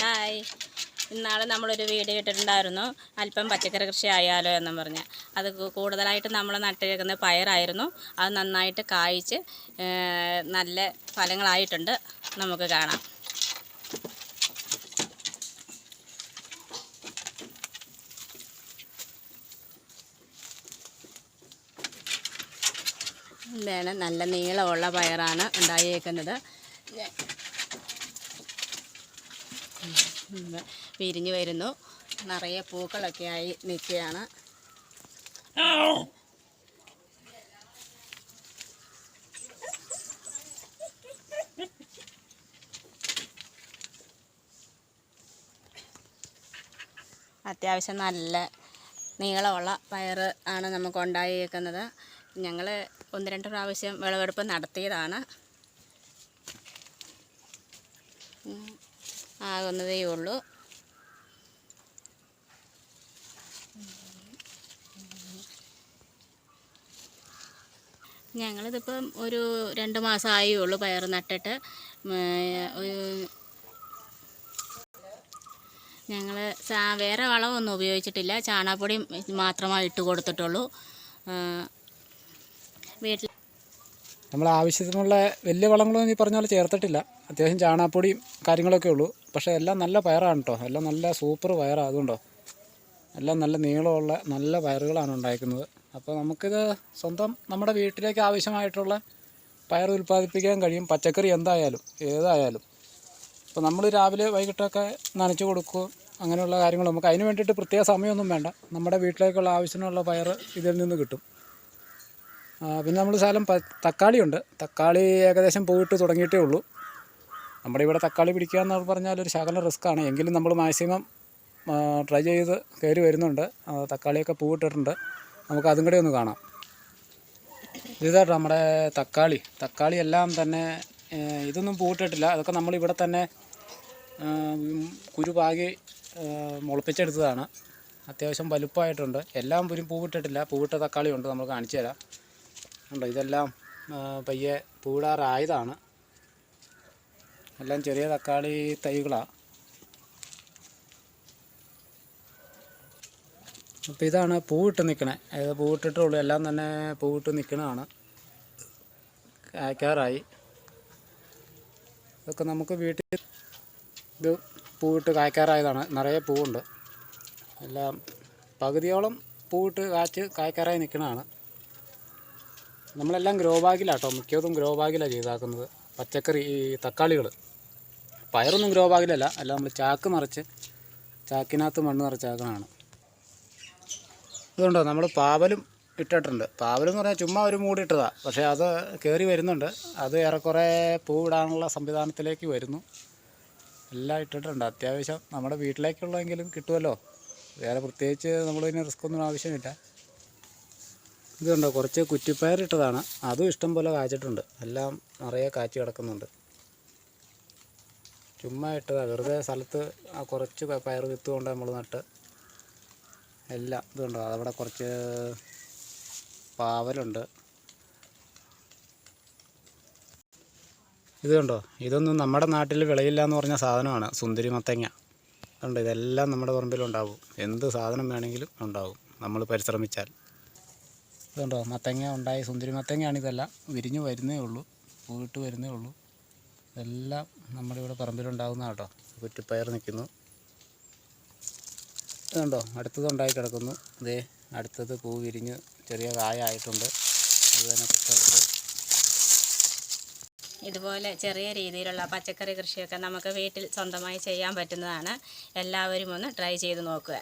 Hi. ഇന്നാൾ നമ്മളൊരു video ഇട്ടിട്ടുണ്ടായിരുന്നു അല്പം പച്ചക്കറി കൃഷി ആയാലോ എന്നും പറഞ്ഞ്. അത് കൂടുതലായിട്ട് നമ്മൾ നട്ടിരിക്കുന്ന പയറായിരുന്നു. അത് നന്നായിട്ട് കായ്ച്ച് നല്ല ഫലങ്ങളായിട്ടുണ്ട്. നമുക്ക് കാണാം. വേണം നല്ല നീളമുള്ള പയറാണ് ഉണ്ടായേക്കുന്നത്. വിരിഞ്ഞു വരുന്നു. നിറയെ പൂക്കളൊക്കെ ആയി നിൽക്കുകയാണ്. അത്യാവശ്യം നല്ല നീളമുള്ള പയർ ആണ് നമുക്ക് ഉണ്ടായേക്കുന്നത് ഞങ്ങൾ ഒന്ന് രണ്ട് പ്രാവശ്യം വിളവെടുപ്പ് നടത്തിയതാണ്. ആകുന്നതേ ഉള്ളൂ. ഞങ്ങളിതിപ്പം ഒരു രണ്ട് മാസമായേ ഉള്ളൂ പയർ നട്ടിട്ട്. ഞങ്ങൾ വേറെ വളമൊന്നും ഉപയോഗിച്ചിട്ടില്ല. ചാണകപ്പൊടി മാത്രമേ ഇട്ട് കൊടുത്തിട്ടുള്ളൂ. വീട്ടിൽ നമ്മൾ ആവശ്യത്തിനുള്ള വലിയ വളങ്ങളൊന്നും ഈ പറഞ്ഞ പോലെ ചേർത്തിട്ടില്ല. അത്യാവശ്യം ചാണകപ്പൊടിയും കാര്യങ്ങളൊക്കെ ഉള്ളൂ. പക്ഷേ എല്ലാം നല്ല പയറാണ് കേട്ടോ എല്ലാം നല്ല സൂപ്പർ പയറാണ് അതുകൊണ്ടോ എല്ലാം നല്ല നീളമുള്ള നല്ല പയറുകളാണ് ഉണ്ടായിരിക്കുന്നത് അപ്പോൾ നമുക്കിത് സ്വന്തം നമ്മുടെ വീട്ടിലേക്ക് ആവശ്യമായിട്ടുള്ള പയർ ഉൽപ്പാദിപ്പിക്കാൻ കഴിയും. പച്ചക്കറി എന്തായാലും ഏതായാലും. അപ്പോൾ നമ്മൾ രാവിലെ വൈകിട്ടൊക്കെ നനച്ചു കൊടുക്കും. അങ്ങനെയുള്ള കാര്യങ്ങൾ നമുക്ക് അതിന് വേണ്ടിയിട്ട് പ്രത്യേക സമയമൊന്നും വേണ്ട. നമ്മുടെ വീട്ടിലേക്കുള്ള ആവശ്യത്തിനുള്ള പയർ ഇതിൽ നിന്ന് കിട്ടും. പിന്നെ നമ്മൾ സ്ഥലം തക്കാളിയുണ്ട്. തക്കാളി ഏകദേശം പോയിട്ട് തുടങ്ങിയിട്ടേ ഉള്ളൂ. നമ്മുടെ ഇവിടെ തക്കാളി പിടിക്കുക എന്ന് പറഞ്ഞാൽ ഒരു ശകലം റിസ്ക്കാണ്. എങ്കിലും നമ്മൾ മാക്സിമം ട്രൈ ചെയ്ത് കയറി വരുന്നുണ്ട്. തക്കാളിയൊക്കെ പൂവിട്ടിട്ടുണ്ട് നമുക്ക് അതും കൂടി ഒന്ന് കാണാം. ഇതാട്ടോ നമ്മുടെ തക്കാളി. തക്കാളി എല്ലാം തന്നെ ഇതൊന്നും പൂവിട്ടിട്ടില്ല അതൊക്കെ നമ്മൾ ഇവിടെ തന്നെ ആ, ഉം, കുരു പാകി ആ, മുളപ്പിച്ചെടുത്തതാണ്. അത്യാവശ്യം വലുപ്പമായിട്ടുണ്ട്. എല്ലാം പുരും പൂവിട്ടിട്ടില്ല പൂവിട്ട തക്കാളി ഉണ്ട്. നമ്മൾ കാണിച്ചു തരാം. ഉണ്ടോ ഇതെല്ലാം പയ്യെ പൂടാറായതാണ് എല്ലാം ചെറിയ തക്കാളി തൈകളാണ് അപ്പോൾ ഇതാണ് പൂവിട്ട് നിൽക്കണേ അതായത് പൂവിട്ടിട്ടുള്ളൂ എല്ലാം തന്നെ പൂവിട്ട് നിൽക്കണതാണ് കായ്ക്കാറായി. ഇതൊക്കെ നമുക്ക് വീട്ടിൽ ഇത് പൂവിട്ട് കായ്ക്കാറായതാണ്. നിറയെ പൂവുണ്ട്. എല്ലാം പകുതിയോളം പൂവിട്ട് കാച്ച് കായ്ക്കാറായി നിൽക്കണതാണ് നമ്മളെല്ലാം ഗ്രോ ബാഗിലാട്ടോ. മിക്കതും ഗ്രോ ബാഗിലാണ് ചെയ്താക്കുന്നത്. പച്ചക്കറി ഈ തക്കാളികൾ പയറൊന്നും ഗ്രോ ബാഗിലല്ല അല്ല നമ്മൾ ചാക്ക് നിറച്ച് ചാക്കിനകത്ത് മണ്ണ് നിറച്ചാക്കണതാണ് ഇതുണ്ടോ? നമ്മൾ പാവലും ഇട്ടിട്ടുണ്ട്. പാവലും എന്ന് പറഞ്ഞാൽ ചുമ്മാ ഒരു മൂടി ഇട്ടതാണ് പക്ഷേ അത് കയറി വരുന്നുണ്ട്. അത് ഏറെക്കുറെ പൂവിടാനുള്ള സംവിധാനത്തിലേക്ക് വരുന്നു. എല്ലാം ഇട്ടിട്ടുണ്ട്. അത്യാവശ്യം നമ്മുടെ വീട്ടിലേക്കുള്ളതെങ്കിലും കിട്ടുമല്ലോ. വേറെ പ്രത്യേകിച്ച് നമ്മളിതിന് റിസ്ക് ഒന്നും ആവശ്യമില്ല. ഇതുണ്ടോ? കുറച്ച് കുറ്റിപ്പയർ ഇട്ടതാണ്. അതും ഇഷ്ടം പോലെ കായ്ച്ചിട്ടുണ്ട് എല്ലാം നിറയെ കാച്ചി കിടക്കുന്നുണ്ട്. ചുമ്മാ ഇട്ടതാണ് വെറുതെ സ്ഥലത്ത് ആ കുറച്ച് പയർ വിത്ത് കൊണ്ട് നമ്മൾ നട്ട് എല്ലാം ഇതുണ്ട് അതവിടെ കുറച്ച് പാവലുണ്ട്. ഇത് കണ്ടോ? ഇതൊന്നും നമ്മുടെ നാട്ടിൽ വിളയില്ല എന്ന് പറഞ്ഞ സാധനമാണ്. സുന്ദരി മത്തങ്ങ. കണ്ടോ? ഇതെല്ലാം നമ്മുടെ പറമ്പിലുണ്ടാവും. എന്ത് സാധനം വേണമെങ്കിലും ഉണ്ടാവും. നമ്മൾ പരിശ്രമിച്ചാൽ. ഇതുണ്ടോ മത്തങ്ങ ഉണ്ടായി. സുന്ദരി മത്തങ്ങയാണ് ഇതെല്ലാം വിരിഞ്ഞ് വരുന്നേ ഉള്ളൂ. പൂവിട്ട് വരുന്നേ ഉള്ളൂ. ഇതെല്ലാം നമ്മുടെ ഇവിടെ പറമ്പിലുണ്ടാകുന്ന കേട്ടോ. കുറ്റിപ്പയർ നിൽക്കുന്നു ഇതുണ്ടോ അടുത്തത് ഉണ്ടായി കിടക്കുന്നു. ഇതേ അടുത്തത് പൂ വിരിഞ്ഞ് ചെറിയ കായ ആയിട്ടുണ്ട്. അത് തന്നെ കുത്തെടുത്ത് ഇതുപോലെ ചെറിയ രീതിയിലുള്ള പച്ചക്കറി കൃഷിയൊക്കെ നമുക്ക് വീട്ടിൽ സ്വന്തമായി ചെയ്യാൻ പറ്റുന്നതാണ്. എല്ലാവരും ഒന്ന് ട്രൈ ചെയ്ത് നോക്കുക.